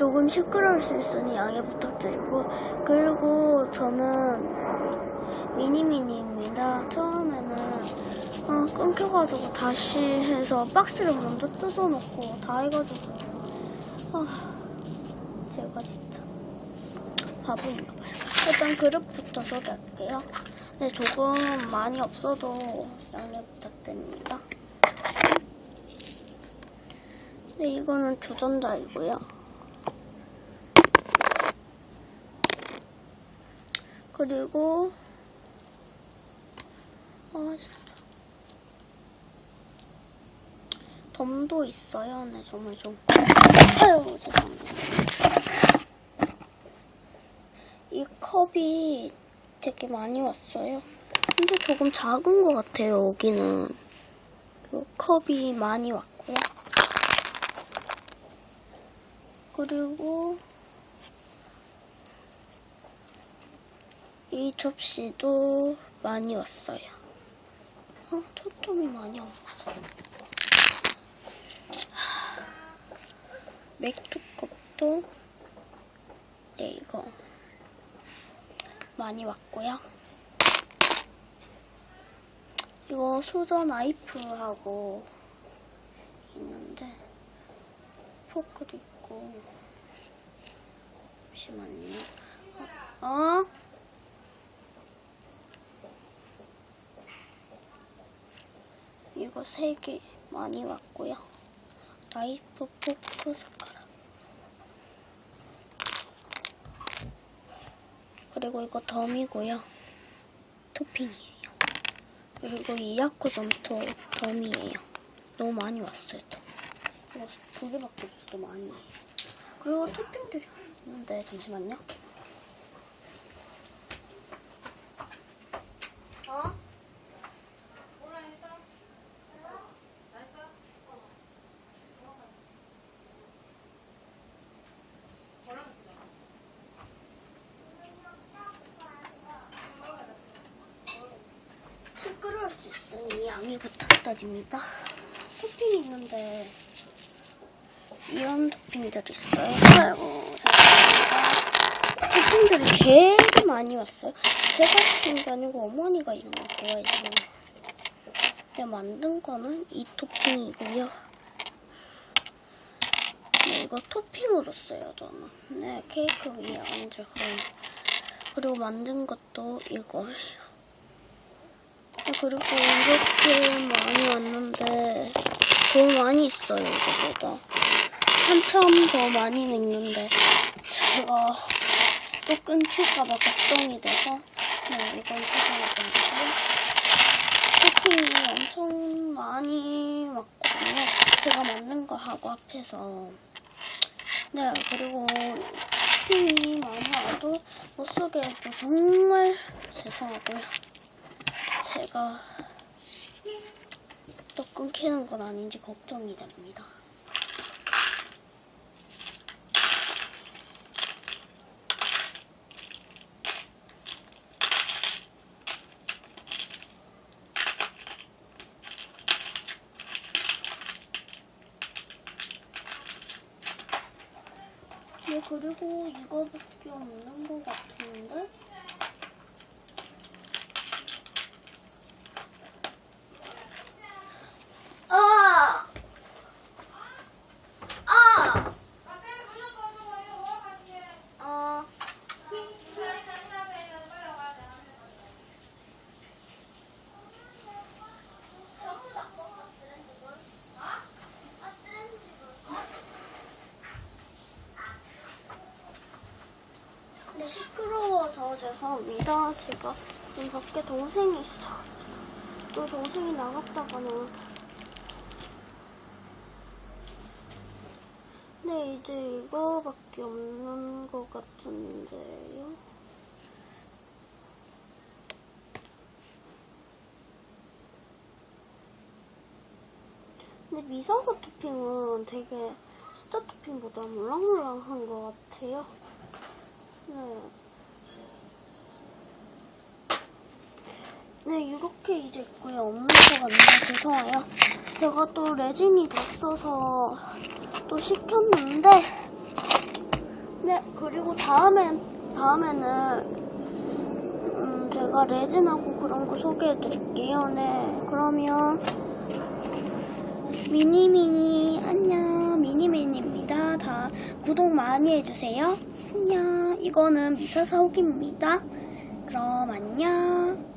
조금 시끄러울 수 있으니 양해 부탁드리고 그리고 저는 미니미니입니다. 처음에는 어, 끊겨가지고 다시 해서 박스를 먼저 뜯어놓고 다 해가지고 아, 제가 진짜 바보인가 봐요. 일단 그릇부터 소개할게요. 네, 조금 많이 없어도 양해 부탁드립니다. 네, 이거는 주전자이고요. 그리고 아 진짜 덤도 있어요. 네, 정말 좀 아유 죄송합니다. 이 컵이 되게 많이 왔어요. 근데 조금 작은 것 같아요. 여기는 이 컵이 많이 왔고요. 그리고 이 접시도 많이 왔어요. 어, 초점이 많이 안 왔어. 맥주컵도 네 이거 많이 왔고요. 이거 수저 나이프하고 있는데 포크도 있고 잠시만요. 어? 이거 세 개 많이 왔고요. 나이프, 포크, 숟가락. 그리고 이거 덤이고요. 토핑이에요. 그리고 이 야쿠 점토 덤이에요. 너무 많이 왔어요, 또. 이거 두 개밖에 없어도 많이. 그리고 토핑들이 있는데, 잠시만요. 어? 시끄러울 수 있으니 양해 부탁드립니다. 토핑이 있는데 이런 토핑들이 있어요. 아이고 잠깐만요. 토핑들이 되게 많이 왔어요. 제가 시킨 게 아니고 어머니가 이런 거 좋아해서 근데 만든 거는 이 토핑이고요. 네, 이거 토핑으로 써요 저는. 네 케이크 위에 얹어서 그리고 만든 것도 이거예요. 아, 그리고 이렇게 많이 왔는데 더 많이 있어요 이거보다. 한참 더 많이는 있는데 제가 또 끊길까봐 걱정이 돼서 네 이건 사용하고요 토핑이 엄청 많이 왔거든요. 제가 만든 거 하고 앞에서. 네 그리고 토핑이 많이 와도 못 쓰게 해도 정말 죄송하고요 제가 또 끊기는 건 아닌지 걱정이 됩니다. 네, 그리고 이거밖에 없는 것 같은데? 아! 아! 어. 네, 시끄러워서 죄송합니다. 제가 지금 밖에 동생이 있어가지고 또 동생이 나갔다가는 네, 이제 이거밖에 없는 것 같은데요. 근데 미사과 토핑은 되게 스타 토핑보다 물랑물랑한 것 같아요. 네. 네, 이렇게 이제 있고요. 없는 것 같네요. 죄송해요. 제가 또 레진이 다 써서 또 시켰는데 네, 그리고 다음엔, 다음에는, 음, 제가 레진하고 그런 거 소개해 드릴게요. 네, 그러면, 미니미니, 안녕. 미니미니입니다. 다 구독 많이 해주세요. 안녕. 이거는 미사사 혹입니다. 그럼 안녕.